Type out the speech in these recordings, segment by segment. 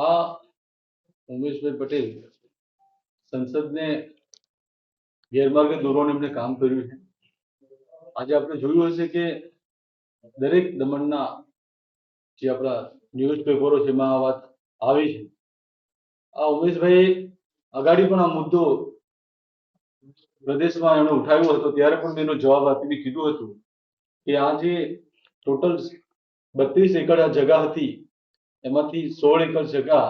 આ ઉમેશભાઈ પટેલ સંસદને ગેરમાર્ગે દોરવાનું એમને કામ કર્યું છે. આજે આપણે જોયું હશે કે દરેક દમણના જે આપણા ન્યૂઝ પેપરો છે એમાં આ વાત આવી છે. આ ઉમેશભાઈ અગાડી પણ આ મુદ્દો પ્રદેશમાં એમણે ઉઠાવ્યો હતો, ત્યારે પણ તેનો જવાબ આપીને કીધું હતું કે આ જે ટોટલ બત્રીસ એકડ જગા હતી એમાંથી સોળ એકર જગા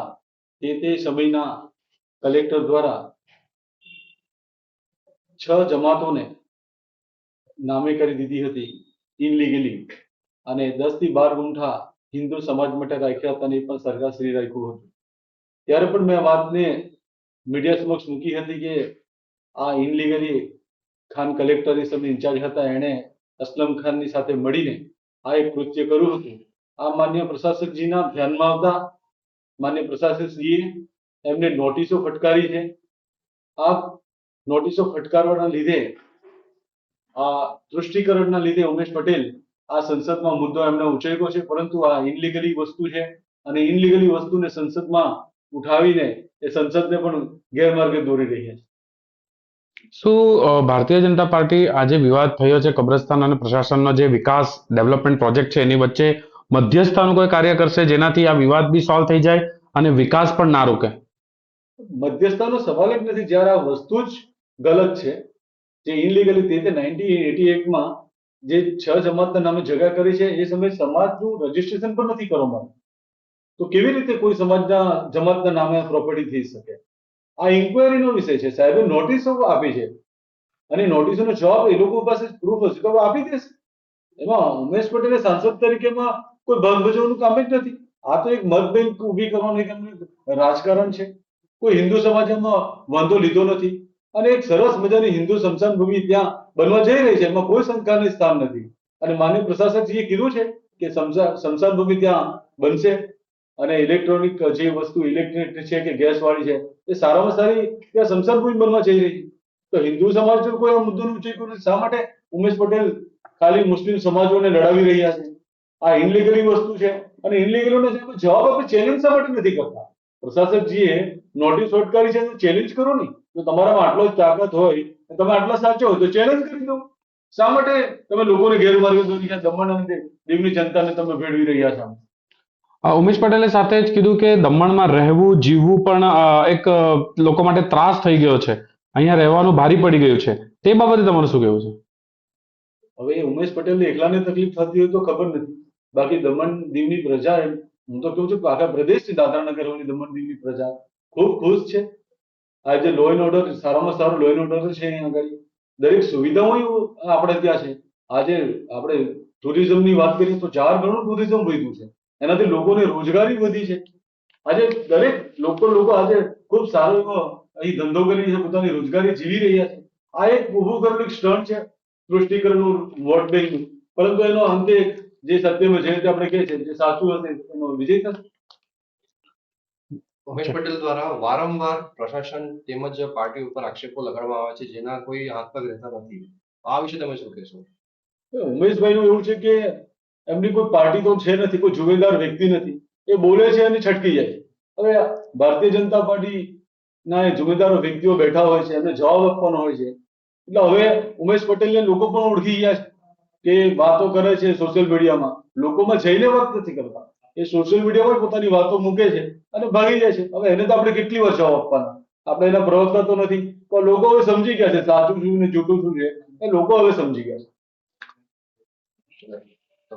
તે તે સમયના કલેક્ટર દ્વારા છ જમાતોને નામે કરી દીધી હતી ઇનલીગલી અને દસથી બાર ગુંઠા હિન્દુ સમાજ માટે રાખ્યા હતા એ પણ સરકારશ્રી રાખ્યું હતું. ત્યારે પણ મેં વાતને મીડિયા સમક્ષ મૂકી હતી કે આ ઇનલીગલી ખાન કલેક્ટર ઇન્ચાર્જ હતા, એણે અસલમ ખાનની સાથે મળીને આ એક કૃત્ય કર્યું હતું. આ માન્ય પ્રશાસકજીના ધ્યાનમાં આવતા માન્ય પ્રશાસકજીએ એમને નોટિસો ફટકારી છે. આ નોટિસો ફટકારવાના લીધે, આ તૃષ્ટિકરણના લીધે ઉમેશ પટેલ આ સંસદમાં મુદ્દો એમને ઉચક્યો છે, પરંતુ આ ઇનલીગલી વસ્તુ છે અને ઇનલીગલી વસ્તુને સંસદમાં ઉઠાવીને એ સંસદને પણ ગેરમાર્ગે દોરી રહ્યા છે. શું ભારતીય જનતા પાર્ટી આજે વિવાદ થયો છે કબ્રસ્તાન અને પ્રશાસનનો જે વિકાસ, ડેવલપમેન્ટ પ્રોજેક્ટ છે એની વચ્ચે મધ્યસ્થતાનું કોઈ કાર્ય કરશે જેનાથી આ વિવાદ બી સોલ્વ થઈ જાય અને વિકાસ પણ ના રોકે. મધ્યસ્થાનો સવાલ જ નથી, જ્યારે આ વસ્તુ જ ગલત છે, જે ઇનલીગલી તે તે નાઇન્ટીન એટી એકમાં જે છ જમાતના નામે જગા કરી છે, એ સમયે સમાજનું રજીસ્ટ્રેશન પણ નથી કરવામાં. તો કેવી રીતે કોઈ સમાજના જમાતના નામે પ્રોપર્ટી થઈ શકે? આ ઇન્કવાયરીનો વિષય છે. સાહેબે નોટિસો આપી છે. અને નોટિસોનો જવાબ એ લોકો પાસે પ્રૂફ હશે તો આપી દેશે. એમાં ઉમેશ પટેલે સાંસદ તરીકેમાં કોઈ ભાગ ભજવવાનું કામ જ નથી. આ તો એક મત બેંક ઊભી કરવાનું એક રાજકારણ છે. કોઈ હિન્દુ સમાજ એમાં વાંધો લીધો નથી. અને એક સરસ મજાની હિન્દુ સમશાન ભૂમિ ત્યાં બનવા જઈ રહી છે. એમાં કોઈ શંકાનું સ્થાન નથી. અને માન્ય પ્રશાસકજીએ કીધું છે કે સ્મશા- ભૂમિ ત્યાં બનશે. અને ઇલેક્ટ્રોનિક જે વસ્તુ ઇલેક્ટ્રિક છે કે ગેસ વાળી છે, એ સારામાં સારી ત્યાં સ્મશાન ભૂમિ બનવા જઈ રહી છે. તો હિન્દુ સમાજ કોઈ આ ઉચક્યું નથી. શા માટે ઉમેશ પટેલ ખાલી મુસ્લિમ સમાજોને લડાવી રહ્યા છે? આ ઇનલીગલી વસ્તુ છે. અને ઇનલીગલીનો જવાબ આપણે ચેલેન્જ શા માટે નથી કરતા? પ્રશાસકજીએ નોટિસ ફટકારી છે તો ચેલેન્જ કરો ને. જો તમારામાં આટલો જ તાકાત હોય તમે આટલા સાચો હોય તો ચેલેન્જ કરી દો. શા માટે? તમે લોકોને ગેરમાર્ગે દોરી દમણ અને દીવની જનતાને તમે ભેળવી રહ્યા છો. ઉમેશ પટેલે સાથે જ કીધું કે દમણમાં રહેવું જીવવું પણ એક લોકો માટે ત્રાસ થઈ ગયો છે. અહીંયા રહેવાનું ભારી પડી ગયું છે. તે બાબતે તમારું શું કહેવું છે? હવે ઉમેશ પટેલને એકલાને તકલીફ થતી હોય તો ખબર નથી. બાકી દમણ દીવની પ્રજા હું તો કહું છું કે આખા પ્રદેશની દાદરા નગરોની દમણ દીવની પ્રજા. ખૂબ ખુશ છે. આજે લો એન્ડ ઓર્ડર સારામાં સારું લો એન્ડ ઓર્ડર છે અહીંયા આગળ. દરેક સુવિધાઓ આપણે ત્યાં છે. આજે આપણે ટુરિઝમની વાત કરીએ તો ચાર ગણું ટુરિઝમ વધ્યું છે. એનાથી લોકોને રોજગારી વધી છે. આજે દરેક લોકો લોકો આજે ખૂબ સારો એવો અહીં ધંધો કરી છે, પોતાની રોજગારી જીવી રહ્યા છે. આ એક ઊભું કરેલું સ્ટન્ટ છે, તૃષ્ટિકરણનું વોટ બેંકનું પરંતુ એનો અંતે જે સત્યમાં જે રીતે આપણે કહે છે જે સાચું હશે એનો વિજય થશે. ઉમેશ પટેલ દ્વારા વારંવાર પ્રશાસન તેમજ પાર્ટી ઉપર આક્ષેપો લગાડવામાં આવે છે જેના કોઈ હાથ પગ રહેતા નથી. આ વિશે તમે શું કહેશો? ઉમેશભાઈનું એવું છે કે એમની કોઈ પાર્ટી તો છે નથી કોઈ જુવેદાર વ્યક્તિ નથી. એ બોલે છે અને છટકી જાય છે. હવે ભારતીય જનતા પાર્ટી ના જુમેદારો વ્યક્તિઓ બેઠા હોય છે એમને જવાબ આપવાનો હોય છે. એટલે હવે ઉમેશ પટેલને લોકો પણ ઓળખી ગયા છે. કે વાતો કરે છે સોશિયલ મીડિયામાં લોકોમાં જઈને વાત નથી કરતા. એ સોશિયલ મીડિયામાં પર પોતાની વાતો મૂકે છે અને ભાગી જાય છે. હવે એને તો આપણે કેટલી વાર આપવાના? આપણે એના પ્રવક્તા તો નથી. પણ લોકો હવે સમજી ગયા છે, સાચું શું ને જૂઠું શું છે? એ લોકો હવે સમજી ગયા છે.